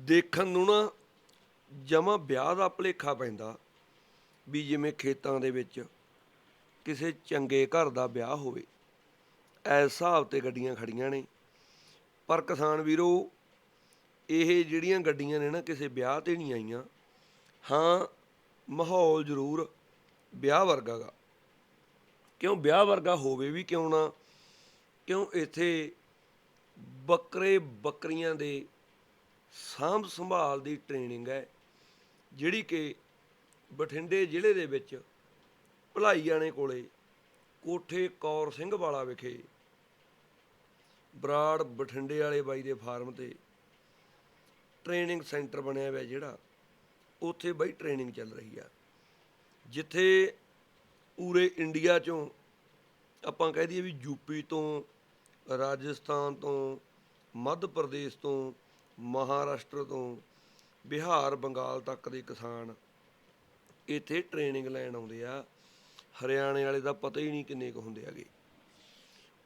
ਦੇਖਣ ਨੂੰ ਨਾ ਜਮਾ ਵਿਆਹ ਦਾ ਭਲੇਖਾ ਪੈਂਦਾ ਵੀ ਜਿਵੇਂ ਖੇਤਾਂ ਦੇ ਵਿੱਚ ਕਿਸੇ ਚੰਗੇ ਘਰ ਦਾ ਵਿਆਹ ਹੋਵੇ, ਐਸ ਹਿਸਾਬ ਤੇ ਗੱਡੀਆਂ ਖੜੀਆਂ ਨੇ। ਪਰ ਕਿਸਾਨ ਵੀਰੋ, ਇਹ ਜਿਹੜੀਆਂ ਗੱਡੀਆਂ ਨੇ ਨਾ ਕਿਸੇ ਵਿਆਹ ਤੇ ਨਹੀਂ ਆਈਆਂ, ਹਾਂ, ਮਾਹੌਲ ਜ਼ਰੂਰ ਵਿਆਹ ਵਰਗਾ ਗਾ। ਕਿਉਂ ਵਿਆਹ ਵਰਗਾ ਹੋਵੇ ਵੀ ਕਿਉਂ ਨਾ? ਕਿਉਂ ਇੱਥੇ ਬੱਕਰੇ ਬੱਕਰੀਆਂ ਦੇ ਸਾਂਭ ਸੰਭਾਲ ਦੀ ਟ੍ਰੇਨਿੰਗ ਹੈ, ਜਿਹੜੀ ਕਿ ਬਠਿੰਡੇ ਜ਼ਿਲ੍ਹੇ ਦੇ ਵਿੱਚ ਭਲਾਈ ਭਲਾਈਆਣੇ ਕੋਲੇ ਕੋਠੇ ਕੌਰ ਸਿੰਘ ਵਾਲਾ ਵਿਖੇ ਬਰਾੜ ਬਠਿੰਡੇ ਵਾਲੇ ਬਾਈ ਦੇ ਫਾਰਮ ਤੇ ਟ੍ਰੇਨਿੰਗ ਸੈਂਟਰ ਬਣਿਆ ਹੋਇਆ ਜਿਹੜਾ, ਉੱਥੇ ਬਾਈ ਟ੍ਰੇਨਿੰਗ ਚੱਲ ਰਹੀ ਆ। ਜਿੱਥੇ ਪੂਰੇ ਇੰਡੀਆ ਚੋਂ ਆਪਾਂ ਕਹਿ ਦਈਏ ਵੀ ਯੂਪੀ ਤੋਂ, ਰਾਜਸਥਾਨ ਤੋਂ, ਮੱਧ ਪ੍ਰਦੇਸ਼ ਤੋਂ ਮਹਾਰਾਸ਼ਟਰ ਤੋਂ ਬਿਹਾਰ, ਬੰਗਾਲ ਤੱਕ ਦੇ ਕਿਸਾਨ ਇੱਥੇ ਟ੍ਰੇਨਿੰਗ ਲੈਣ ਆਉਂਦੇ ਆ। ਹਰਿਆਣੇ ਵਾਲੇ ਦਾ ਪਤਾ ਹੀ ਨਹੀਂ ਕਿੰਨੇ ਕੁ ਹੁੰਦੇ ਹੈਗੇ।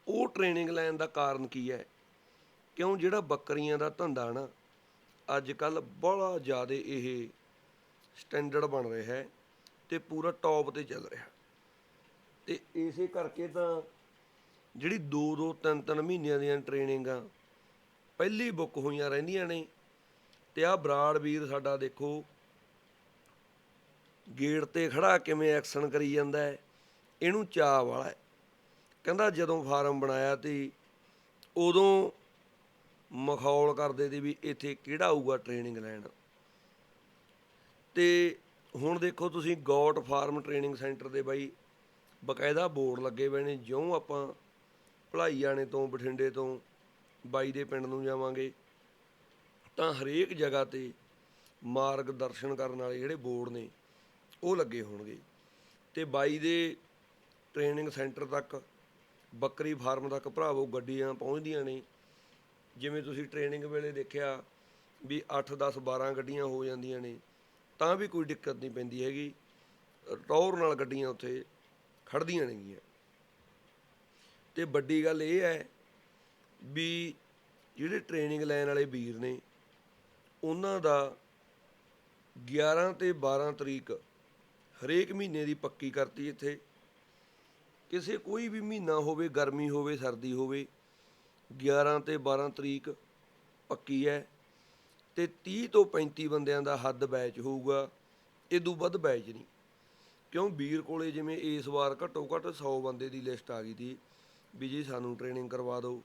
ਉਹ ਟ੍ਰੇਨਿੰਗ ਲੈਣ ਦਾ ਕਾਰਨ ਕੀ ਹੈ? ਕਿਉਂ ਜਿਹੜਾ ਬੱਕਰੀਆਂ ਦਾ ਧੰਦਾ ਨਾ ਅੱਜ ਕੱਲ ਬੜਾ ਜ਼ਿਆਦਾ ਇਹ ਸਟੈਂਡਰਡ ਬਣ ਰਿਹਾ ਹੈ ਤੇ ਪੂਰਾ ਟੌਪ ਤੇ ਚੱਲ ਰਿਹਾ। ਤੇ ਇਸੇ ਕਰਕੇ ਤਾਂ ਜਿਹੜੀ 2 2 3 3 ਮਹੀਨਿਆਂ ਦੀਆਂ ਟ੍ਰੇਨਿੰਗਾਂ ਪਹਿਲੀ ਬੁੱਕ ਹੋਈਆਂ ਰਹਿੰਦੀਆਂ ਨੇ ਤੇ ਆਹ ਬਰਾੜ ਵੀਰ ਸਾਡਾ ਦੇਖੋ ਗੇਟ ਤੇ ਖੜਾ ਕਿਵੇਂ ਐਕਸ਼ਨ ਕਰੀ ਜਾਂਦਾ ਹੈ, ਇਹਨੂੰ ਚਾਹ ਵਾਲਾ ਕਹਿੰਦਾ ਜਦੋਂ ਫਾਰਮ ਬਣਾਇਆ ਤੇ ਉਦੋਂ ਮਖੌਲ ਕਰਦੇ ਸੀ ਵੀ ਇੱਥੇ ਕਿਹੜਾ ਆਊਗਾ ਟ੍ਰੇਨਿੰਗ ਲੈਣ। ਤੇ ਹੁਣ ਦੇਖੋ ਤੁਸੀਂ ਗੋਟ ਫਾਰਮ ਟ੍ਰੇਨਿੰਗ ਸੈਂਟਰ ਦੇ ਬਾਈ ਬਕਾਇਦਾ ਬੋਰਡ ਲੱਗੇ ਹੋਏ ਨੇ, ਜਿਉਂ ਆਪਾਂ ਭਲਾਈਆਣੇ ਤੋਂ, ਬਠਿੰਡੇ ਤੋਂ ਬਾਈ ਦੇ ਪਿੰਡ ਨੂੰ ਜਾਵਾਂਗੇ, ਤਾਂ ਹਰੇਕ ਜਗ੍ਹਾ ਤੇ ਮਾਰਗ ਦਰਸ਼ਨ ਕਰਨ ਵਾਲੇ ਜਿਹੜੇ ਬੋਰਡ ਨੇ, ਉਹ ਲੱਗੇ ਹੋਣਗੇ। ਤੇ ਬਾਈ ਦੇ ਟ੍ਰੇਨਿੰਗ ਸੈਂਟਰ ਤੱਕ, ਬੱਕਰੀ ਫਾਰਮ ਤੱਕ ਭਰਾਵੋ ਗੱਡੀਆਂ ਪਹੁੰਚਦੀਆਂ ਨੇ। ਜਿਵੇਂ ਤੁਸੀਂ ਟ੍ਰੇਨਿੰਗ ਵੇਲੇ ਦੇਖਿਆ ਵੀ 8 10 12 ਗੱਡੀਆਂ ਹੋ ਜਾਂਦੀਆਂ ਨੇ, ਤਾਂ ਵੀ ਕੋਈ ਦਿੱਕਤ ਨਹੀਂ ਪੈਂਦੀ ਹੈਗੀ। ਟੌਰ ਨਾਲ ਗੱਡੀਆਂ ਉੱਥੇ ਖੜਦੀਆਂ ਨੇਗੀਆਂ। ਤੇ ਵੱਡੀ ਗੱਲ ਇਹ ਹੈ ਵੀ ਜਿਹੜੇ ਟ੍ਰੇਨਿੰਗ ਲੈਣ ਵਾਲੇ ਵੀਰ ਨੇ, ਉਹਨਾਂ ਦਾ 11 ਤੇ 12 ਤਰੀਕ ਹਰੇਕ ਮਹੀਨੇ ਦੀ ਪੱਕੀ ਕਰਤੀ ਇੱਥੇ। ਕਿਸੇ ਕੋਈ ਵੀ ਮਹੀਨਾ ਹੋਵੇ, ਗਰਮੀ ਹੋਵੇ, ਸਰਦੀ ਹੋਵੇ 11 ਤੇ 12 ਤਰੀਕ ਪੱਕੀ ਹੈ ਤੇ 30 ਤੋਂ 35 ਬੰਦਿਆਂ ਦਾ ਹੱਦ ਬੈਚ ਹੋਊਗਾ ਇਦੋਂ ਵੱਧ ਬੈਚ ਨਹੀਂ। ਕਿਉਂ? ਵੀਰ ਕੋਲੇ ਜਿਵੇਂ ਇਸ ਵਾਰ ਘੱਟੋ ਘੱਟ 100 ਬੰਦੇ ਦੀ ਲਿਸਟ ਆ ਗਈ ਸੀ ਵੀ ਜੀ ਸਾਨੂੰ ਟ੍ਰੇਨਿੰਗ ਕਰਵਾ ਦਿਓ।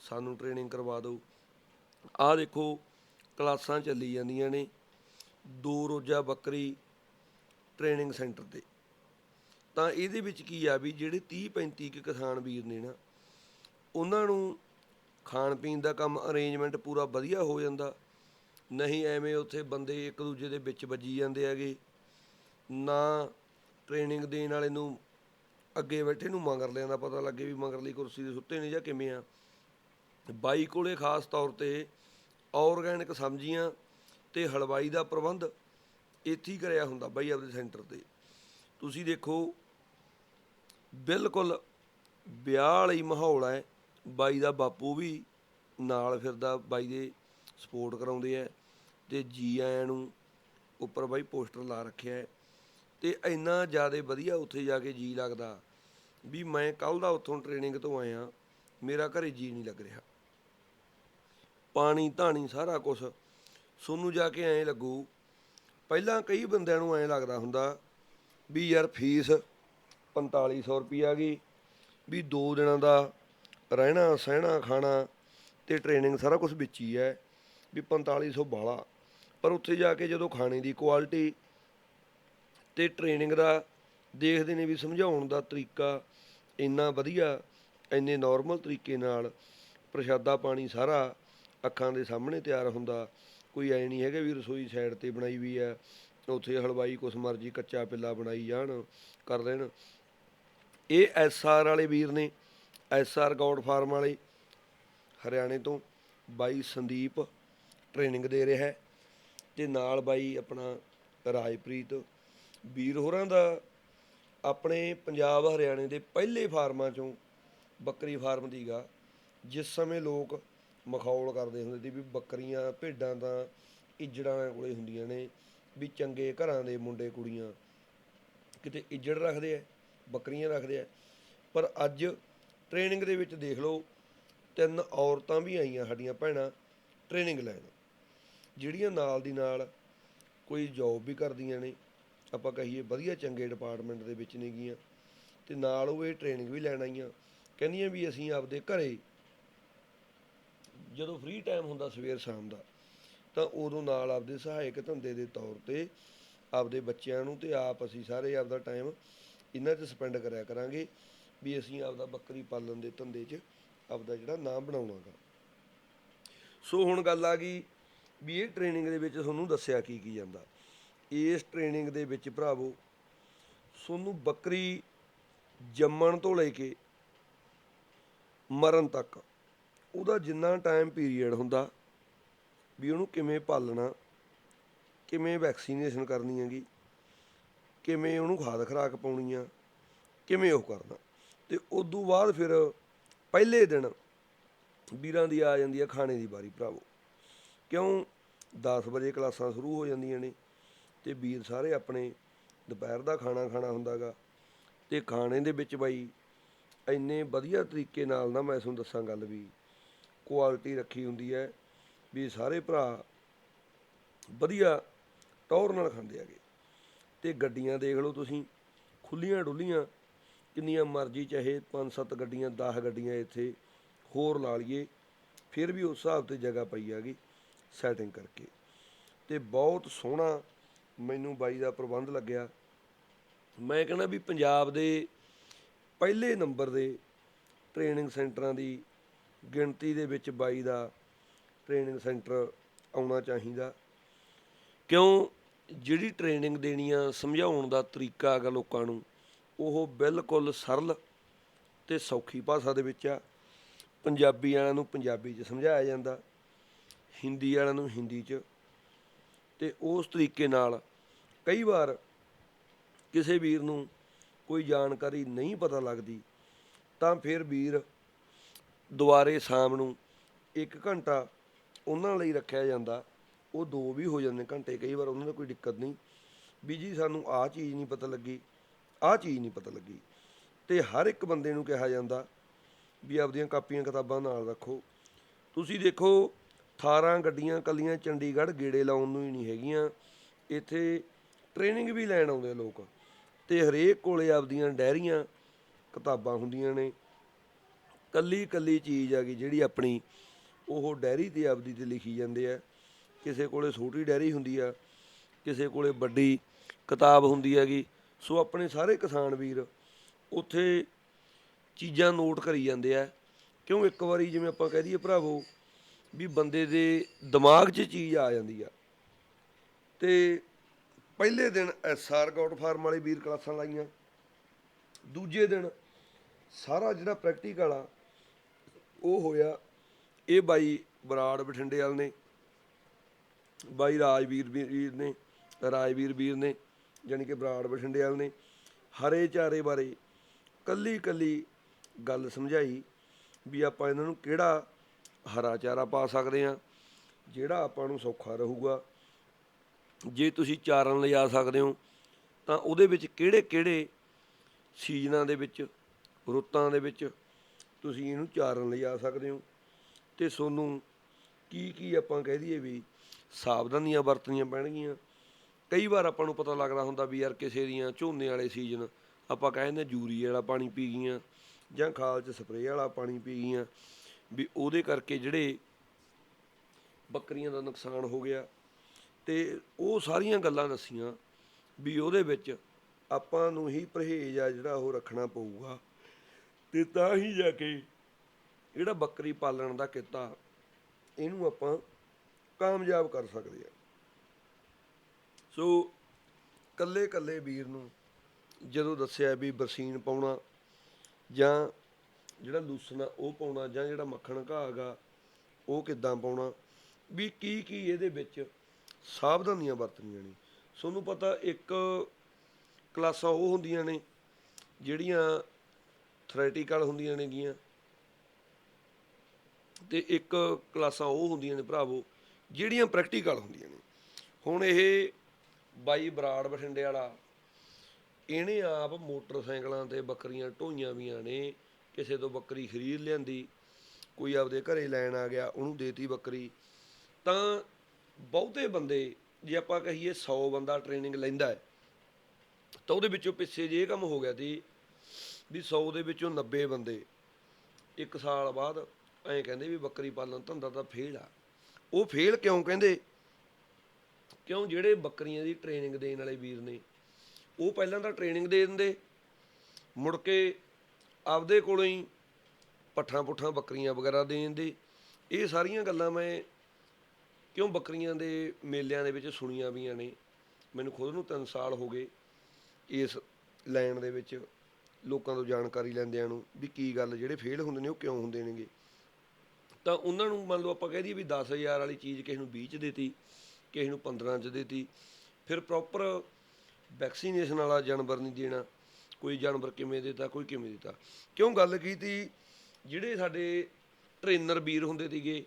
ਸਾਨੂੰ ਟ੍ਰੇਨਿੰਗ ਕਰਵਾ ਦਿਓ। ਆਹ ਦੇਖੋ, ਕਲਾਸਾਂ ਚੱਲੀ ਜਾਂਦੀਆਂ ਨੇ, ਦੋ ਰੋਜ਼ਾ ਬੱਕਰੀ ਟ੍ਰੇਨਿੰਗ ਸੈਂਟਰ ਤੇ। ਤਾਂ ਇਹਦੇ ਵਿੱਚ ਕੀ ਆ ਵੀ ਜਿਹੜੇ 30 35 ਕੁ ਕਿਸਾਨ ਵੀਰ ਨੇ ਨਾ, ਉਹਨਾਂ ਨੂੰ ਖਾਣ ਪੀਣ ਦਾ ਕੰਮ ਅਰੇਂਜਮੈਂਟ ਪੂਰਾ ਵਧੀਆ ਹੋ ਜਾਂਦਾ। ਨਹੀਂ ਐਵੇਂ ਉੱਥੇ ਬੰਦੇ ਇੱਕ ਦੂਜੇ ਦੇ ਵਿੱਚ ਵੱਜੀ ਜਾਂਦੇ ਹੈਗੇ। ਨਾ ਟ੍ਰੇਨਿੰਗ ਦੇਣ ਵਾਲੇ ਨੂੰ ਅੱਗੇ ਬੈਠੇ ਨੂੰ ਮੰਗਰ ਲਿਆਂ ਦਾ ਪਤਾ ਲੱਗੇ ਵੀ ਮਗਰਲੀ ਕੁਰਸੀ ਦੇ ਸੁੱਤੇ ਨੇ ਜਾਂ ਕਿਵੇਂ ਆ। ਬਾਈ ਕੋਲੇ ਖਾਸ ਤੌਰ ਤੇ ਆਰਗੈਨਿਕ ਸਬਜ਼ੀਆਂ ਤੇ ਹਲਵਾਈ ਦਾ ਪ੍ਰਬੰਧ ਇੱਥੇ ਹੀ ਕਰਿਆ ਹੁੰਦਾ ਬਾਈ ਆਪਦੇ ਸੈਂਟਰ ਤੇ। ਤੁਸੀਂ ਦੇਖੋ, ਬਿਲਕੁਲ ਵਿਆਹ ਵਾਲੀ ਮਾਹੌਲ ਹੈ। ਬਾਈ ਦਾ ਬਾਪੂ ਵੀ ਨਾਲ ਫਿਰਦਾ, ਬਾਈ ਦੇ ਸਪੋਰਟ ਕਰਾਉਂਦੇ ਆ ਤੇ ਜੀ ਆਇਆਂ ਨੂੰ ਉੱਪਰ ਬਾਈ ਪੋਸਟਰ ਲਾ ਰੱਖਿਆ ਹੈ ਤੇ ਇੰਨਾ ਜ਼ਿਆਦਾ ਵਧੀਆ ਉੱਥੇ ਜਾ ਕੇ ਜੀ ਲੱਗਦਾ ਵੀ ਮੈਂ ਕੱਲ ਦਾ ਉੱਥੋਂ ਟ੍ਰੇਨਿੰਗ ਤੋਂ ਆਇਆ, ਮੇਰਾ ਘਰੇ ਜੀ ਨਹੀਂ ਲੱਗ ਰਿਹਾ। ਪਾਣੀ, ਧਾਣੀ, ਸਾਰਾ ਕੁਝ ਸੋਨੂੰ ਜਾ ਕੇ ਐਂ ਲੱਗੂ। ਪਹਿਲਾਂ ਕਈ ਬੰਦਿਆਂ ਨੂੰ ਐਂ ਲੱਗਦਾ ਹੁੰਦਾ ਵੀ ਯਾਰ ਫੀਸ 4500 ਰੁਪਈਆ ਗਈ, ਵੀ ਦੋ ਦਿਨਾਂ ਦਾ ਰਹਿਣਾ, ਸਹਿਣਾ, ਖਾਣਾ ਤੇ ਟ੍ਰੇਨਿੰਗ ਸਾਰਾ ਕੁਝ ਵਿੱਚ ਹੀ ਹੈ, ਵੀ 4500 ਬਾਲਾ ਪਰ ਉੱਥੇ ਜਾ ਕੇ ਜਦੋਂ ਖਾਣੇ ਦੀ ਕੁਆਲਿਟੀ ਤੇ ਟ੍ਰੇਨਿੰਗ ਦਾ ਦੇਖਦੇ ਨੇ ਵੀ ਸਮਝਾਉਣ ਦਾ ਤਰੀਕਾ ਇੰਨਾ ਵਧੀਆ, ਇੰਨੇ ਨਾਰਮਲ ਤਰੀਕੇ ਨਾਲ, ਪ੍ਰਸ਼ਾਦਾ ਪਾਣੀ ਸਾਰਾ ਅੱਖਾਂ ਦੇ ਸਾਹਮਣੇ ਤਿਆਰ ਹੁੰਦਾ। ਕੋਈ ਐ ਨਹੀਂ ਹੈਗਾ ਵੀ ਰਸੋਈ ਸਾਈਡ ਤੇ ਬਣਾਈ ਵੀ ਆ ਉੱਥੇ ਹਲਵਾਈ ਕੁਛ ਮਰਜ਼ੀ ਕੱਚਾ ਪਿੱਲਾ ਬਣਾਈ ਜਾਣ, ਕਰ ਦੇਣ ਇਹ ਐਸ ਆਰ ਵਾਲੇ ਵੀਰ ਨੇ, ਐਸ ਆਰ ਗੌਡ ਫਾਰਮ ਵਾਲੇ, ਹਰਿਆਣੇ ਤੋਂ ਬਾਈ ਸੰਦੀਪ ਟ੍ਰੇਨਿੰਗ ਦੇ ਰਿਹਾ ਹੈ। ਤੇ ਨਾਲ ਬਾਈ ਆਪਣਾ ਰਾਜਪ੍ਰੀਤ ਵੀਰ ਹੋਰਾਂ ਦਾ ਆਪਣੇ ਪੰਜਾਬ ਹਰਿਆਣੇ ਦੇ ਪਹਿਲੇ ਫਾਰਮਾਂ ਚੋਂ ਬੱਕਰੀ ਫਾਰਮ ਦੀਗਾ। ਜਿਸ ਸਮੇਂ ਲੋਕ ਮਖੌਲ ਕਰਦੇ ਹੁੰਦੇ ਸੀ ਵੀ ਬੱਕਰੀਆਂ, ਭੇਡਾਂ ਤਾਂ ਇੱਜੜਾਂ ਕੋਲੇ ਹੁੰਦੀਆਂ ਨੇ ਵੀ ਚੰਗੇ ਘਰਾਂ ਦੇ ਮੁੰਡੇ ਕੁੜੀਆਂ ਕਿਤੇ ਇੱਜੜ ਰੱਖਦੇ ਆ, ਬੱਕਰੀਆਂ ਰੱਖਦੇ ਆ। ਪਰ ਅੱਜ ਟ੍ਰੇਨਿੰਗ ਦੇ ਵਿੱਚ ਦੇਖ ਲਓ, ਤਿੰਨ ਔਰਤਾਂ ਵੀ ਆਈਆਂ ਸਾਡੀਆਂ ਭੈਣਾਂ ਟ੍ਰੇਨਿੰਗ ਲੈਣ। ਜਿਹੜੀਆਂ ਨਾਲ ਦੀ ਨਾਲ ਕੋਈ ਜੌਬ ਵੀ ਕਰਦੀਆਂ ਨੇ, ਆਪਾਂ ਕਹੀਏ ਵਧੀਆ ਚੰਗੇ ਡਿਪਾਰਟਮੈਂਟ ਦੇ ਵਿੱਚ ਨੇ ਗੀਆਂ ਤੇ ਨਾਲ ਉਹ ਇਹ ਟ੍ਰੇਨਿੰਗ ਵੀ ਲੈਣ ਆਈਆਂ। ਕਹਿੰਦੀਆਂ ਵੀ ਅਸੀਂ ਆਪਦੇ ਘਰੇ ਜਦੋਂ ਫ੍ਰੀ ਟਾਈਮ ਹੁੰਦਾ ਸਵੇਰ ਸ਼ਾਮ ਦਾ, ਤਾਂ ਉਦੋਂ ਨਾਲ ਆਪਦੇ ਸਹਾਇਕ ਧੰਦੇ ਦੇ ਤੌਰ ਤੇ ਆਪਦੇ ਬੱਚਿਆਂ ਨੂੰ ਤੇ ਆਪ ਅਸੀਂ ਸਾਰੇ ਆਪਦਾ ਟਾਈਮ ਇਹਨਾਂ 'ਚ ਸਪੈਂਡ ਕਰਿਆ ਕਰਾਂਗੇ ਵੀ ਅਸੀਂ ਆਪਦਾ ਬੱਕਰੀ ਪਾਲਣ ਦੇ ਧੰਦੇ 'ਚ ਆਪਦਾ ਜਿਹੜਾ ਨਾਮ ਬਣਾਉਣਾਗਾ। ਸੋ ਹੁਣ ਗੱਲ ਆ ਗਈ ਵੀ ਇਹ ਟ੍ਰੇਨਿੰਗ ਦੇ ਵਿੱਚ ਤੁਹਾਨੂੰ ਦੱਸਿਆ ਕੀ ਕੀ ਜਾਂਦਾ। ਇਸ ਟ੍ਰੇਨਿੰਗ ਦੇ ਵਿੱਚ ਭਰਾਵੋ, ਤੁਹਾਨੂੰ ਬੱਕਰੀ ਜੰਮਣ ਤੋਂ ਲੈ ਕੇ ਮਰਨ ਤੱਕ ਉਹਦਾ ਜਿੰਨਾ ਟਾਈਮ ਪੀਰੀਅਡ ਹੁੰਦਾ ਵੀ ਉਹਨੂੰ ਕਿਵੇਂ ਪਾਲਣਾ, ਕਿਵੇਂ ਵੈਕਸੀਨੇਸ਼ਨ ਕਰਨੀ ਹੈਗੀ, ਕਿਵੇਂ ਉਹਨੂੰ ਖਾਦ ਖਰਾਕ ਪਾਉਣੀ ਆ, ਕਿਵੇਂ ਉਹ ਕਰਨਾ। ਤੇ ਤੋਂ ਬਾਅਦ ਫਿਰ ਪਹਿਲੇ ਦਿਨ ਵੀਰਾਂ ਦੀ ਆ ਜਾਂਦੀ ਆ ਖਾਣੇ ਦੀ ਵਾਰੀ ਭਰਾਵੋ। ਕਿਉਂ? 10 ਵਜੇ ਕਲਾਸਾਂ ਸ਼ੁਰੂ ਹੋ ਜਾਂਦੀਆਂ ਨੇ ਤੇ ਵੀਰ ਸਾਰੇ ਆਪਣੇ ਦੁਪਹਿਰ ਦਾ ਖਾਣਾ ਖਾਣਾ ਹੁੰਦਾਗਾ। ਤੇ ਖਾਣੇ ਦੇ ਵਿੱਚ ਬਾਈ ਇੰਨੇ ਵਧੀਆ ਤਰੀਕੇ ਨਾਲ ਨਾ ਮੈਂ ਤੁਹਾਨੂੰ ਦੱਸਾਂ ਗੱਲ ਵੀ। ਕੁਆਲਿਟੀ ਰੱਖੀ ਹੁੰਦੀ ਹੈ ਵੀ ਸਾਰੇ ਭਰਾ ਵਧੀਆ ਟੌਰ ਨਾਲ ਖਾਂਦੇ ਹੈਗੇ। ਤੇ ਗੱਡੀਆਂ ਦੇਖ ਲਓ ਤੁਸੀਂ ਖੁੱਲੀਆਂ ਡੁੱਲੀਆਂ ਕਿੰਨੀਆਂ ਮਰਜ਼ੀ ਚਾਹੇ 5-7 ਗੱਡੀਆਂ 10 ਗੱਡੀਆਂ ਇੱਥੇ ਹੋਰ ਲਾ ਲਈਏ, ਫਿਰ ਵੀ ਉਸ ਹਿਸਾਬ ਤੇ ਜਗ੍ਹਾ ਪਈ ਹੈਗੀ ਸੈਟਿੰਗ ਕਰਕੇ। ਤੇ ਬਹੁਤ ਸੋਹਣਾ ਮੈਨੂੰ ਬਾਈ ਦਾ ਪ੍ਰਬੰਧ ਲੱਗਿਆ। ਮੈਂ ਕਹਿੰਦਾ ਵੀ ਪੰਜਾਬ ਦੇ ਪਹਿਲੇ ਨੰਬਰ ਦੇ ਟ੍ਰੇਨਿੰਗ ਸੈਂਟਰਾਂ ਦੀ ਗਿਣਤੀ ਦੇ ਵਿੱਚ ਬਾਈ ਦਾ ਟ੍ਰੇਨਿੰਗ ਸੈਂਟਰ ਆਉਣਾ ਚਾਹੀਦਾ। ਕਿਉਂ? ਜਿਹੜੀ ਟ੍ਰੇਨਿੰਗ ਦੇਣੀ ਆ ਸਮਝਾਉਣ ਦਾ ਤਰੀਕਾ ਹੈਗਾ ਲੋਕਾਂ ਨੂੰ, ਉਹ ਬਿਲਕੁਲ ਸਰਲ ਤੇ ਸੌਖੀ ਭਾਸ਼ਾ ਦੇ ਵਿੱਚ ਆ। ਪੰਜਾਬੀ ਵਾਲਿਆਂ ਨੂੰ ਪੰਜਾਬੀ 'ਚ ਸਮਝਾਇਆ ਜਾਂਦਾ, ਹਿੰਦੀ ਵਾਲਿਆਂ ਨੂੰ ਹਿੰਦੀ 'ਚ। ਤੇ ਉਸ ਤਰੀਕੇ ਨਾਲ ਕਈ ਵਾਰ ਕਿਸੇ ਵੀਰ ਨੂੰ ਕੋਈ ਜਾਣਕਾਰੀ ਨਹੀਂ ਪਤਾ ਲੱਗਦੀ, ਤਾਂ ਫਿਰ ਵੀਰ ਦੁਬਾਰੇ ਸ਼ਾਮ ਨੂੰ 1 ਘੰਟਾ ਉਹਨਾਂ ਲਈ ਰੱਖਿਆ ਜਾਂਦਾ, ਉਹ ਦੋ ਵੀ ਹੋ ਜਾਂਦੇ ਘੰਟੇ, ਕਈ ਵਾਰ ਉਹਨਾਂ ਦਾ ਕੋਈ ਦਿੱਕਤ ਨਹੀਂ। ਵੀ ਜੀ, ਸਾਨੂੰ ਆਹ ਚੀਜ਼ ਨਹੀਂ ਪਤਾ ਲੱਗੀ, ਆਹ ਚੀਜ਼ ਨਹੀਂ ਪਤਾ ਲੱਗੀ। ਤੇ ਹਰ ਇੱਕ ਬੰਦੇ ਨੂੰ ਕਿਹਾ ਜਾਂਦਾ ਵੀ ਆਪਦੀਆਂ ਕਾਪੀਆਂ ਕਿਤਾਬਾਂ ਨਾਲ ਰੱਖੋ। ਤੁਸੀਂ ਦੇਖੋ 18 ਗੱਡੀਆਂ ਕੱਲੀਆਂ ਚੰਡੀਗੜ੍ਹ ਗੇੜੇ ਲਾਉਣ ਨੂੰ ਹੀ ਨਹੀਂ ਹੈਗੀਆਂ। ਇੱਥੇ ਟ੍ਰੇਨਿੰਗ ਵੀ ਲੈਣ ਆਉਂਦੇ ਲੋਕ। ਤੇ ਹਰੇਕ ਕੋਲੇ ਆਪਦੀਆਂ ਡੈਰੀਆਂ ਕਿਤਾਬਾਂ ਹੁੰਦੀਆਂ ਨੇ। ਕੱਲੀ ਕੱਲੀ ਚੀਜ਼ ਆ ਗਈ ਜਿਹੜੀ ਆਪਣੀ, ਉਹ ਡੈਰੀ ਤੇ ਆਪਦੀ ਤੇ ਲਿਖੀ ਜਾਂਦੇ ਆ। ਕਿਸੇ ਕੋਲੇ ਛੋਟੀ ਡੈਰੀ ਹੁੰਦੀ ਆ, ਕਿਸੇ ਕੋਲੇ ਵੱਡੀ ਕਿਤਾਬ ਹੁੰਦੀ ਹੈਗੀ। ਸੋ ਆਪਣੇ ਸਾਰੇ ਕਿਸਾਨ ਵੀਰ ਉੱਥੇ ਚੀਜ਼ਾਂ ਨੋਟ ਕਰੀ ਜਾਂਦੇ ਆ। ਕਿਉਂ ਇੱਕ ਵਾਰੀ ਜਿਵੇਂ ਆਪਾਂ ਕਹਿ ਦਈਏ ਭਰਾਵੋ ਵੀ ਬੰਦੇ ਦੇ ਦਿਮਾਗ 'ਚ ਚੀਜ਼ ਆ ਜਾਂਦੀ ਆ। ਤੇ ਪਹਿਲੇ ਦਿਨ ਐਸਆਰ ਗੌਡ ਫਾਰਮ ਵਾਲੇ ਵੀਰ ਕਲਾਸਾਂ ਲਾਈਆਂ। ਦੂਜੇ ਦਿਨ ਸਾਰਾ ਜਿਹੜਾ ਪ੍ਰੈਕਟੀਕਲ ਆ ਉਹ ਹੋਇਆ, ਇਹ ਬਾਈ ਬਰਾੜ ਬਠਿੰਡੇ ਵਾਲ ਨੇ, ਬਾਈ ਰਾਜਵੀਰ ਵੀਰ ਨੇ, ਰਾਜਵੀਰ ਵੀਰ ਨੇ, ਜਾਣੀ ਕਿ ਬਰਾੜ ਬਠਿੰਡੇ ਵਾਲ ਨੇ, ਹਰੇ ਚਾਰੇ ਬਾਰੇ ਕੱਲੀ ਕੱਲੀ ਗੱਲ ਸਮਝਾਈ ਵੀ ਆਪਾਂ ਇਹਨਾਂ ਨੂੰ ਕਿਹੜਾ ਹਰਾ ਚਾਰਾ ਪਾ ਸਕਦੇ ਆ ਜਿਹੜਾ ਆਪਾਂ ਨੂੰ ਸੌਖਾ ਰਹੂਗਾ। ਜੇ ਤੁਸੀਂ ਚਾਰਨ ਲਿਜਾ ਸਕਦੇ ਹੋ, ਤਾਂ ਉਹਦੇ ਵਿੱਚ ਕਿਹੜੇ ਕਿਹੜੇ ਸੀਜ਼ਨਾਂ ਦੇ ਵਿੱਚ, ਰੁੱਤਾਂ ਦੇ ਵਿੱਚ ਤੁਸੀਂ ਇਹਨੂੰ ਚਾਰਨ ਲਈ ਆ ਸਕਦੇ ਹੋ। ਤੇ ਤੁਹਾਨੂੰ ਕੀ ਕੀ ਆਪਾਂ ਕਹਿ ਦਈਏ ਵੀ ਸਾਵਧਾਨੀਆਂ ਵਰਤਣੀਆਂ ਪੈਣਗੀਆਂ। ਕਈ ਵਾਰ ਆਪਾਂ ਨੂੰ ਪਤਾ ਲੱਗਦਾ ਹੁੰਦਾ ਵੀ ਯਾਰ ਕਿਸੇ ਦੀਆਂ ਝੋਨੇ ਵਾਲੇ ਸੀਜ਼ਨ ਆਪਾਂ ਕਹਿੰਦੇ ਜੂਰੀ ਵਾਲਾ ਪਾਣੀ ਪੀ ਗਈਆਂ ਜਾਂ ਖਾਲ 'ਚ ਸਪਰੇਅ ਵਾਲਾ ਪਾਣੀ ਪੀ ਗਈਆਂ ਵੀ ਉਹਦੇ ਕਰਕੇ ਜਿਹੜੇ ਬੱਕਰੀਆਂ ਦਾ ਨੁਕਸਾਨ ਹੋ ਗਿਆ। ਤੇ ਉਹ ਸਾਰੀਆਂ ਗੱਲਾਂ ਦੱਸੀਆਂ ਵੀ ਉਹਦੇ ਵਿੱਚ ਆਪਾਂ ਨੂੰ ਹੀ ਪਰਹੇਜ਼ ਆ ਜਿਹੜਾ ਉਹ ਰੱਖਣਾ ਪਊਗਾ। ਤੇ ਤਾਂ ਹੀ ਜਾ ਕੇ ਜਿਹੜਾ ਬੱਕਰੀ ਪਾਲਣ ਦਾ ਕਿੱਤਾ, ਇਹਨੂੰ ਆਪਾਂ ਕਾਮਯਾਬ ਕਰ ਸਕਦੇ ਆ ਸੋ ਕੱਲੇ ਕੱਲੇ ਵੀਰ ਨੂੰ ਜਦੋਂ ਦੱਸਿਆ ਵੀ ਬਰਸੀਨ ਪਾਉਣਾ ਜਾਂ ਜਿਹੜਾ ਲੂਸਣਾ ਉਹ ਪਾਉਣਾ ਜਾਂ ਜਿਹੜਾ ਮੱਖਣ ਘਾਹ ਹੈਗਾ ਉਹ ਕਿੱਦਾਂ ਪਾਉਣਾ, ਵੀ ਕੀ ਕੀ ਇਹਦੇ ਵਿੱਚ ਸਾਵਧਾਨੀਆਂ ਵਰਤਣੀਆਂ ਨੇ। ਤੁਹਾਨੂੰ ਪਤਾ ਇੱਕ ਕਲਾਸਾਂ ਉਹ ਹੁੰਦੀਆਂ ਨੇ ਜਿਹੜੀਆਂ ਥਰੈਟੀਕਲ ਹੁੰਦੀਆਂ ਨੇਗੀਆਂ। ਤੇ ਇੱਕ ਕਲਾਸਾਂ ਉਹ ਹੁੰਦੀਆਂ ਨੇ ਭਰਾਵੋ, ਜਿਹੜੀਆਂ ਪ੍ਰੈਕਟੀਕਲ ਹੁੰਦੀਆਂ ਨੇ। ਹੁਣ ਇਹ ਬਾਈ ਬਰਾੜ ਬਠਿੰਡੇ ਵਾਲਾ, ਇਹਨੇ ਆਪ ਮੋਟਰਸਾਈਕਲਾਂ ਤੇ ਬੱਕਰੀਆਂ ਢੋਈਆਂ ਵੀਆਂ ਨੇ, ਕਿਸੇ ਤੋਂ ਬੱਕਰੀ ਖਰੀਦ ਲਿਆਂਦੀ, ਕੋਈ ਆਪਦੇ ਘਰੇ ਲੈਣ ਆ ਗਿਆ, ਉਹਨੂੰ ਦੇਤੀ ਬੱਕਰੀ। ਤਾਂ ਬਹੁਤੇ ਬੰਦੇ, ਜੇ ਆਪਾਂ ਕਹੀਏ 100 ਬੰਦਾ ਟ੍ਰੇਨਿੰਗ ਲੈਂਦਾ ਹੈ, ਤਾਂ ਉਹਦੇ ਵਿੱਚੋਂ ਪਿੱਛੇ ਜੇ ਕੰਮ ਹੋ ਗਿਆ ਸੀ ਵੀ 100 ਦੇ ਵਿੱਚੋਂ 90 ਬੰਦੇ ਇੱਕ ਸਾਲ ਬਾਅਦ ਐਂ ਕਹਿੰਦੇ ਵੀ ਬੱਕਰੀ ਪਾਲਣ ਧੰਦਾ ਤਾਂ ਫੇਲ ਆ। ਉਹ ਫੇਲ ਕਿਉਂ ਕਹਿੰਦੇ? ਕਿਉਂ ਜਿਹੜੇ ਬੱਕਰੀਆਂ ਦੀ ਟ੍ਰੇਨਿੰਗ ਦੇਣ ਵਾਲੇ ਵੀਰ ਨੇ, ਉਹ ਪਹਿਲਾਂ ਤਾਂ ਟ੍ਰੇਨਿੰਗ ਦੇ ਦਿੰਦੇ, ਮੁੜ ਕੇ ਆਪਦੇ ਕੋਲੋਂ ਹੀ ਪੱਠਾਂ ਪੁੱਠਾਂ ਬੱਕਰੀਆਂ ਵਗੈਰਾ ਦੇ ਦਿੰਦੇ। ਇਹ ਸਾਰੀਆਂ ਗੱਲਾਂ ਮੈਂ ਕਿਉਂ ਬੱਕਰੀਆਂ ਦੇ ਮੇਲਿਆਂ ਦੇ ਵਿੱਚ ਸੁਣੀਆਂ ਵੀਆਂ ਨੇ? ਮੈਨੂੰ ਖੁਦ ਨੂੰ 3 ਸਾਲ ਹੋ ਗਏ ਇਸ ਲਾਈਨ ਦੇ ਵਿੱਚ। ਲੋਕਾਂ ਤੋਂ ਜਾਣਕਾਰੀ ਲੈਂਦਿਆਂ ਨੂੰ ਵੀ ਕੀ ਗੱਲ, ਜਿਹੜੇ ਫੇਲ ਹੁੰਦੇ ਨੇ ਉਹ ਕਿਉਂ ਹੁੰਦੇ ਨੇਗੇ। ਤਾਂ ਉਹਨਾਂ ਨੂੰ ਮੰਨ ਲਓ ਆਪਾਂ ਕਹਿ ਦਈਏ ਵੀ 10000 ਵਾਲੀ ਚੀਜ਼ ਕਿਸੇ ਨੂੰ 20 ਚ ਦੇਤੀ, ਕਿਸੇ ਨੂੰ 15 ਚ ਦੇਤੀ, ਫਿਰ ਪ੍ਰੋਪਰ ਵੈਕਸੀਨੇਸ਼ਨ ਵਾਲਾ ਜਾਨਵਰ ਨਹੀਂ ਦੇਣਾ, ਕੋਈ ਜਾਨਵਰ ਕਿਵੇਂ ਦਿੱਤਾ, ਕੋਈ ਕਿਵੇਂ ਦਿੱਤਾ। ਕਿਉਂ ਗੱਲ ਕੀਤੀ? ਜਿਹੜੇ ਸਾਡੇ ਟ੍ਰੇਨਰ ਵੀਰ ਹੁੰਦੇ ਸੀਗੇ,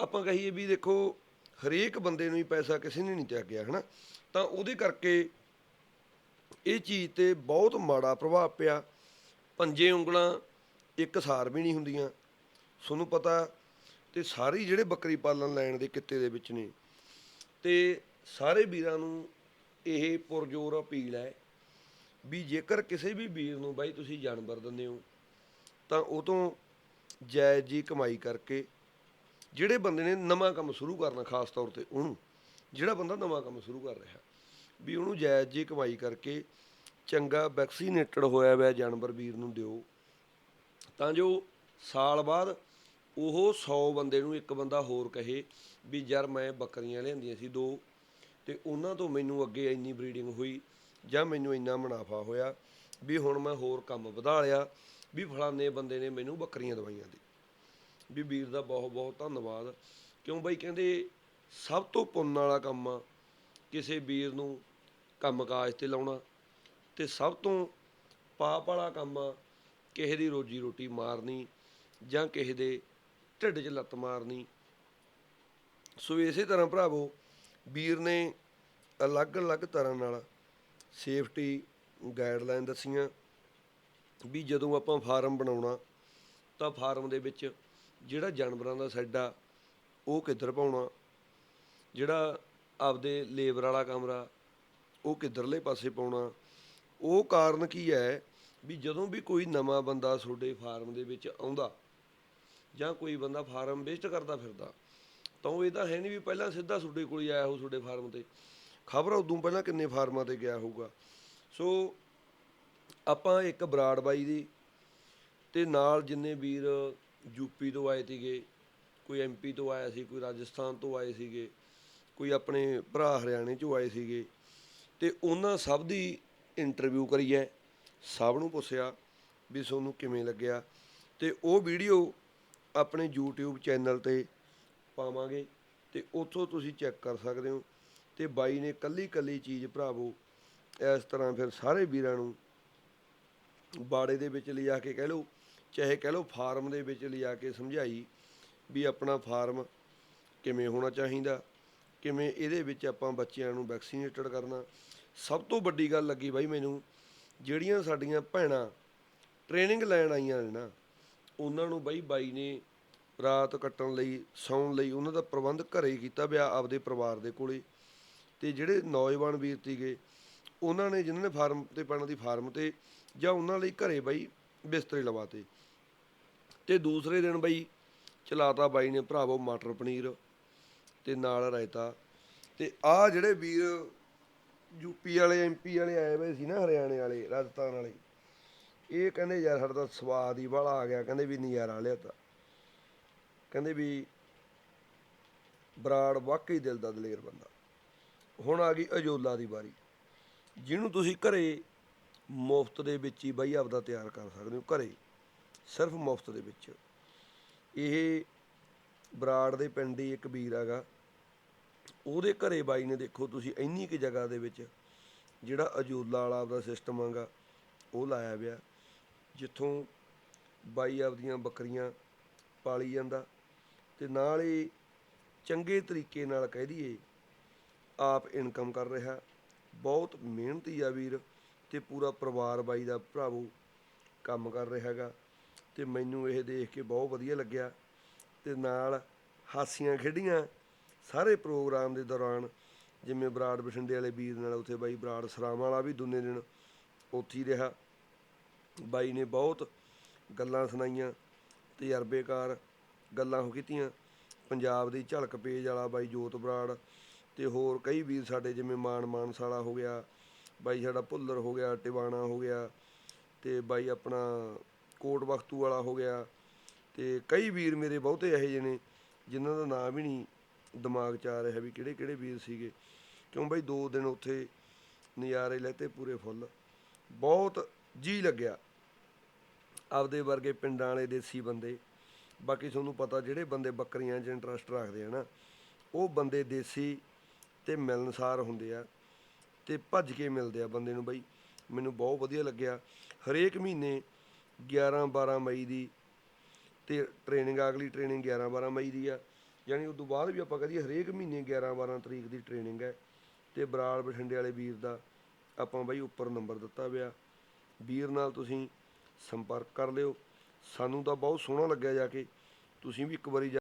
ਆਪਾਂ ਕਹੀਏ ਵੀ ਦੇਖੋ, ਹਰੇਕ ਬੰਦੇ ਨੂੰ ਹੀ ਪੈਸਾ ਕਿਸੇ ਨੇ ਨਹੀਂ ਚੱਕਿਆ, ਹਨਾ? ਤਾਂ ਉਹਦੇ ਕਰਕੇ ਇਹ ਚੀਜ਼ ਤੇ ਬਹੁਤ ਮਾੜਾ ਪ੍ਰਭਾਵ ਪਿਆ। ਪੰਜੇ ਉਂਗਲਾਂ ਇੱਕ ਸਾਰ ਵੀ ਨਹੀਂ ਹੁੰਦੀਆਂ। ਤੁਹਾਨੂੰ ਪਤਾ ਤੇ ਸਾਰੇ ਜਿਹੜੇ ਬੱਕਰੀ ਪਾਲਣ ਲੈਣ ਦੇ ਕਿੱਤੇ ਦੇ ਵਿੱਚ ਨੇ, ਤੇ ਸਾਰੇ ਵੀਰਾਂ ਨੂੰ ਇਹ ਪੁਰਜੋਰ ਅਪੀਲ ਹੈ ਵੀ ਜੇਕਰ ਕਿਸੇ ਵੀ ਵੀਰ ਨੂੰ ਬਾਈ ਤੁਸੀਂ ਜਾਨਵਰ ਦਿੰਦੇ ਹੋ, ਤਾਂ ਉਹ ਤੋਂ ਜਾਇਜ਼ ਜੀ ਕਮਾਈ ਕਰਕੇ ਜਿਹੜੇ ਬੰਦੇ ਨੇ ਨਵਾਂ ਕੰਮ ਸ਼ੁਰੂ ਕਰਨਾ ਖਾਸ ਤੌਰ ਤੇ ਉਹਨੂੰ, ਜਿਹੜਾ ਬੰਦਾ ਨਵਾਂ ਕੰਮ ਸ਼ੁਰੂ ਕਰ ਰਿਹਾ। ਵੀ ਉਹਨੂੰ ਜਾਇਜ਼ ਜੀ ਕਮਾਈ ਕਰਕੇ ਚੰਗਾ ਵੈਕਸੀਨੇਟਡ ਹੋਇਆ ਹੋਇਆ ਜਾਨਵਰ ਵੀਰ ਨੂੰ ਦਿਓ। ਤਾਂ ਜੋ ਸਾਲ ਬਾਅਦ ਉਹ 100 ਬੰਦੇ ਨੂੰ ਇੱਕ ਬੰਦਾ ਹੋਰ ਕਹੇ ਵੀ ਯਾਰ ਮੈਂ ਬੱਕਰੀਆਂ ਲਿਆਂਦੀਆਂ ਸੀ ਦੋ ਤੇ ਉਹਨਾਂ ਤੋਂ ਮੈਨੂੰ ਅੱਗੇ ਇੰਨੀ ਬਰੀਡਿੰਗ ਹੋਈ ਜਾਂ ਮੈਨੂੰ ਇੰਨਾ ਮੁਨਾਫਾ ਹੋਇਆ ਵੀ ਹੁਣ ਮੈਂ ਹੋਰ ਕੰਮ ਵਧਾ ਲਿਆ ਵੀ ਫਲਾਣੇ ਬੰਦੇ ਨੇ ਮੈਨੂੰ ਬੱਕਰੀਆਂ ਦਵਾਈਆਂ ਦੇ ਵੀ ਵੀਰ ਦਾ ਬਹੁਤ ਬਹੁਤ ਧੰਨਵਾਦ। ਕਿਉਂ ਬਾਈ ਕਹਿੰਦੇ ਸਭ ਤੋਂ ਪੁੰਨ ਵਾਲਾ ਕੰਮ ਆ ਕਿਸੇ ਵੀਰ ਨੂੰ ਕੰਮਕਾਜ ਤੇ ਲਾਉਣਾ ਤੇ ਸਭ ਤੋਂ ਪਾਪ ਵਾਲਾ ਕੰਮ ਆ, ਕਿਸੇ ਦੀ ਰੋਜੀ ਰੋਟੀ ਮਾਰਨੀ ਜਾਂ ਕਿਸੇ ਦੇ ਢਿੱਡ 'ਚ ਲੱਤ ਮਾਰਨੀ। ਸੋ ਇਸੇ ਤਰ੍ਹਾਂ ਭਰਾਵੋ, ਵੀਰ ਨੇ ਅਲੱਗ-ਅਲੱਗ ਤਰ੍ਹਾਂ ਨਾਲ ਸੇਫਟੀ ਗਾਈਡਲਾਈਨ ਦੱਸੀਆਂ ਵੀ ਜਦੋਂ ਆਪਾਂ ਫਾਰਮ ਬਣਾਉਣਾ ਤਾਂ ਫਾਰਮ ਦੇ ਵਿੱਚ ਜਿਹੜਾ ਜਾਨਵਰਾਂ ਦਾ ਸੈੱਡ ਉਹ ਕਿੱਧਰ ਪਾਉਣਾ, ਜਿਹੜਾ ਆਪਦੇ ਲੇਬਰ ਵਾਲਾ ਕਮਰਾ ਉਹ ਕਿੱਧਰਲੇ ਪਾਸੇ ਪਾਉਣਾ। ਉਹ ਕਾਰਨ ਕੀ ਹੈ ਵੀ ਜਦੋਂ ਵੀ ਕੋਈ ਨਵਾਂ ਬੰਦਾ ਤੁਹਾਡੇ ਫਾਰਮ ਦੇ ਵਿੱਚ ਆਉਂਦਾ ਜਾਂ ਕੋਈ ਬੰਦਾ ਫਾਰਮ ਵੇਸਟ ਕਰਦਾ ਫਿਰਦਾ, ਤਾਂ ਉਹ ਇਹਦਾ ਹੈ ਨਹੀਂ ਵੀ ਪਹਿਲਾਂ ਸਿੱਧਾ ਤੁਹਾਡੇ ਕੋਲ ਹੀ ਆਇਆ ਹੋ ਤੁਹਾਡੇ ਫਾਰਮ ਤੇ। ਖਬਰ ਉਦੋਂ ਪਹਿਲਾਂ ਕਿੰਨੇ ਫਾਰਮਾਂ ਤੇ ਗਿਆ ਹੋਊਗਾ। ਸੋ ਆਪਾਂ ਇੱਕ ਬਰਾੜ ਬਾਈ ਦੀ ਤੇ ਨਾਲ ਜਿੰਨੇ ਵੀਰ ਯੂਪੀ ਤੋਂ ਆਏ ਸੀਗੇ, ਕੋਈ ਐਮਪੀ ਤੋਂ ਆਇਆ ਸੀ, ਕੋਈ ਰਾਜਸਥਾਨ ਤੋਂ ਆਏ ਸੀਗੇ, ਕੋਈ ਆਪਣੇ ਭਰਾ ਹਰਿਆਣੇ ਚੋਂ ਆਏ ਸੀਗੇ ਤੇ ਉਹਨਾਂ ਸਭ ਦੀ ਇੰਟਰਵਿਊ ਕਰੀ ਹੈ। ਸਭ ਨੂੰ ਪੁੱਛਿਆ ਵੀ ਤੁਹਾਨੂੰ ਕਿਵੇਂ ਲੱਗਿਆ ਤੇ ਉਹ ਵੀਡੀਓ ਆਪਣੇ YouTube ਚੈਨਲ ਤੇ ਪਾਵਾਂਗੇ ਤੇ ਉੱਥੋਂ ਤੁਸੀਂ ਚੈੱਕ ਕਰ ਸਕਦੇ ਹੋ ਤੇ ਬਾਈ ਨੇ ਕੱਲੀ ਕੱਲੀ ਚੀਜ਼ ਭਰਾਵੋ, ਇਸ ਤਰ੍ਹਾਂ ਫਿਰ ਸਾਰੇ ਵੀਰਾਂ ਨੂੰ ਬਾੜੇ ਦੇ ਵਿੱਚ ਲਿਜਾ ਕੇ ਕਹਿ ਲਓ, ਚਾਹੇ ਕਹਿ ਲਓ ਫਾਰਮ ਦੇ ਵਿੱਚ ਲਿਜਾ ਕੇ ਸਮਝਾਈ ਵੀ ਆਪਣਾ ਫਾਰਮ ਕਿਵੇਂ ਹੋਣਾ ਚਾਹੀਦਾ, ਕਿਵੇਂ ਇਹਦੇ ਵਿੱਚ ਆਪਾਂ ਬੱਚਿਆਂ ਨੂੰ ਵੈਕਸੀਨੇਟਡ ਕਰਨਾ ਸਭ ਤੋਂ ਵੱਡੀ ਗੱਲ ਲੱਗੀ ਬਾਈ ਮੈਨੂੰ, ਜਿਹੜੀਆਂ ਸਾਡੀਆਂ ਭੈਣਾਂ ਟ੍ਰੇਨਿੰਗ ਲੈਣ ਆਈਆਂ ਨੇ ਨਾ, ਉਹਨਾਂ ਨੂੰ ਬਾਈ ਬਾਈ ਨੇ ਰਾਤ ਕੱਟਣ ਲਈ, ਸੌਣ ਲਈ ਉਹਨਾਂ ਦਾ ਪ੍ਰਬੰਧ ਘਰੇ ਹੀ ਕੀਤਾ ਪਿਆ ਆਪਦੇ ਪਰਿਵਾਰ ਦੇ ਕੋਲੇ। ਤੇ ਜਿਹੜੇ ਨੌਜਵਾਨ ਵੀਰ ਸੀਗੇ, ਉਹਨਾਂ ਨੇ ਜਿਨ੍ਹਾਂ ਨੇ ਫਾਰਮ ਤੇ ਪੈਣਾ ਦੀ ਫਾਰਮ ਤੇ ਜਾਂ ਉਹਨਾਂ ਲਈ ਘਰੇ ਬਾਈ ਬਿਸਤਰੇ ਲਵਾਤੇ। ਤੇ ਦੂਸਰੇ ਦਿਨ ਬਾਈ ਚਲਾਤਾ ਬਾਈ ਨੇ ਭਰਾਵੋ ਮਟਰ ਪਨੀਰ ਤੇ ਨਾਲ ਰਾਇਤਾ। ਤੇ ਆ ਜਿਹੜੇ ਵੀਰ ਯੂਪੀ ਵਾਲੇ ਐਮਪੀ ਵਾਲੇ ਆਏ ਹੋਏ ਸੀ ਨਾ ਹਰਿਆਣੇ ਵਾਲੇ, ਰਾਜਸਥਾਨ ਵਾਲੇ। ਇਹ ਕਹਿੰਦੇ, ਯਾਰ, ਸਾਡਾ ਤਾਂ ਸਵਾਦ ਹੀ ਵਾਲਾ ਆ ਗਿਆ। ਕਹਿੰਦੇ ਵੀ ਨਜ਼ਾਰਾ ਲਿਆ ਤਾਂ। ਕਹਿੰਦੇ ਵੀ ਬਰਾੜ ਵਾਕਈ ਦਿਲ ਦਾ ਦਲੇਰ ਬੰਦਾ। ਹੁਣ ਆ ਗਈ ਅਜੋਲਾ ਦੀ ਵਾਰੀ। ਜਿਹਨੂੰ ਤੁਸੀਂ ਘਰੇ ਮੁਫਤ ਦੇ ਵਿੱਚ ਹੀ ਬਾਈ ਆਪਦਾ ਤਿਆਰ ਕਰ ਸਕਦੇ ਹੋ, ਘਰੇ, ਸਿਰਫ ਮੁਫਤ ਦੇ ਵਿੱਚ। ਇਹ ਬਰਾੜ ਦੇ ਪਿੰਡ ਹੀ ਇੱਕ ਵੀਰ ਹੈਗਾ। ਉਹਦੇ ਘਰੇ ਬਾਈ ਨੇ ਦੇਖੋ ਤੁਸੀਂ ਇੰਨੀ ਕਿ ਜਗ੍ਹਾ ਦੇ ਵਿੱਚ ਜਿਹੜਾ ਅਜੋਲਾ ਵਾਲਾ ਆਪਦਾ ਸਿਸਟਮ ਆਗਾ ਉਹ ਲਾਇਆ ਪਿਆ। ਜਿੱਥੋਂ ਬਾਈ ਆਪਦੀਆਂ ਬੱਕਰੀਆਂ ਪਾਲੀ ਜਾਂਦਾ ਤੇ ਨਾਲ ਹੀ ਚੰਗੇ ਤਰੀਕੇ ਨਾਲ ਕਹਿ ਦਈਏ ਆਪ ਇਨਕਮ ਕਰ ਰਿਹਾ। ਬਹੁਤ ਮਿਹਨਤੀ ਆ ਵੀਰ ਤੇ ਪੂਰਾ ਪਰਿਵਾਰ ਬਾਈ ਦਾ ਭਰਾਵੋ ਕੰਮ ਕਰ ਰਿਹਾ ਹੈਗਾ ਤੇ ਮੈਨੂੰ ਇਹ ਦੇਖ ਕੇ ਬਹੁਤ ਵਧੀਆ ਲੱਗਿਆ ਤੇ ਨਾਲ ਹਾਸੀਆਂ ਖੇਡੀਆਂ ਸਾਰੇ ਪ੍ਰੋਗਰਾਮ ਦੇ ਦੌਰਾਨ, ਜਿਵੇਂ ਬਰਾੜ ਬਠਿੰਡੇ ਵਾਲੇ ਵੀਰ ਨਾਲ, ਉੱਥੇ ਬਾਈ ਬਰਾੜ ਸਰਾਵਾਂ ਵਾਲਾ ਵੀ ਦੁਨੇ ਦਿਨ ਉੱਥੇ ਹੀ ਰਿਹਾ। ਬਾਈ ਨੇ ਬਹੁਤ ਗੱਲਾਂ ਸੁਣਾਈਆਂ, ਤਜਰਬੇਕਾਰ ਗੱਲਾਂ ਹੋ ਕੀਤੀਆਂ। ਪੰਜਾਬ ਦੀ ਝਲਕ ਪੇਜ ਵਾਲਾ ਬਾਈ ਜੋਤ ਬਰਾੜ ਤੇ ਹੋਰ ਕਈ ਵੀਰ ਸਾਡੇ, ਜਿਵੇਂ ਮਾਨ ਮਾਨਸਾਲਾ ਹੋ ਗਿਆ, ਬਾਈ ਸਾਡਾ ਭੁੱਲਰ ਹੋ ਗਿਆ, ਟਿਵਾਣਾ ਹੋ ਗਿਆ ਤੇ ਬਾਈ ਆਪਣਾ ਕੋਟ ਬਖਤੂ ਵਾਲਾ ਹੋ ਗਿਆ ਤੇ ਕਈ ਵੀਰ ਮੇਰੇ ਬਹੁਤੇ ਇਹੋ ਜਿਹੇ ਨੇ, ਜਿਨ੍ਹਾਂ ਦਾ ਨਾਮ ਵੀ ਨਹੀਂ ਦਿਮਾਗ 'ਚ ਆ ਰਿਹਾ ਵੀ ਕਿਹੜੇ ਕਿਹੜੇ ਵੀਰ ਸੀਗੇ। ਕਿਉਂ ਬਈ ਦੋ ਦਿਨ ਉੱਥੇ ਨਜ਼ਾਰੇ ਲੈਤੇ ਪੂਰੇ ਫੁੱਲ। ਬਹੁਤ ਜੀ ਲੱਗਿਆ। ਆਪਦੇ ਵਰਗੇ ਪਿੰਡਾਂ ਵਾਲੇ ਦੇਸੀ ਬੰਦੇ। ਬਾਕੀ ਤੁਹਾਨੂੰ ਪਤਾ ਜਿਹੜੇ ਬੰਦੇ ਬੱਕਰੀਆਂ 'ਚ ਇੰਟਰਸਟ ਰੱਖਦੇ ਆ ਨਾ, ਉਹ ਬੰਦੇ ਦੇਸੀ ਤੇ ਮਿਲਨਸਾਰ ਹੁੰਦੇ ਆ ਤੇ ਭੱਜ ਕੇ ਮਿਲਦੇ ਆ ਬੰਦੇ ਨੂੰ ਬਈ। ਮੈਨੂੰ ਬਹੁਤ ਵਧੀਆ ਲੱਗਿਆ। ਹਰੇਕ ਮਹੀਨੇ 11 12 ਮਈ ਦੀ ਤੇ ਟ੍ਰੇਨਿੰਗ ਅਗਲੀ ਟ੍ਰੇਨਿੰਗ 11 12 ਮਈ ਦੀ ਆ। ਯਾਨੀ ਉਸ ਤੋਂ ਬਾਅਦ ਵੀ ਆਪਾਂ ਕਹਦੀਏ ਹਰੇਕ ਮਹੀਨੇ 11 12 ਤਰੀਕ ਦੀ ਟ੍ਰੇਨਿੰਗ ਹੈ ਤੇ ਬਰਾਲ ਬਠਿੰਡੇ ਵਾਲੇ ਵੀਰ ਦਾ ਆਪਾਂ ਬਾਈ ਉੱਪਰ ਨੰਬਰ ਦਿੱਤਾ ਪਿਆ। ਵੀਰ ਨਾਲ ਤੁਸੀਂ ਸੰਪਰਕ ਕਰ ਲਿਓ। ਸਾਨੂੰ ਤਾਂ ਬਹੁਤ ਸੋਹਣਾ ਲੱਗਿਆ ਜਾ ਕੇ। ਤੁਸੀਂ ਵੀ ਇੱਕ ਵਾਰੀ ਜਾ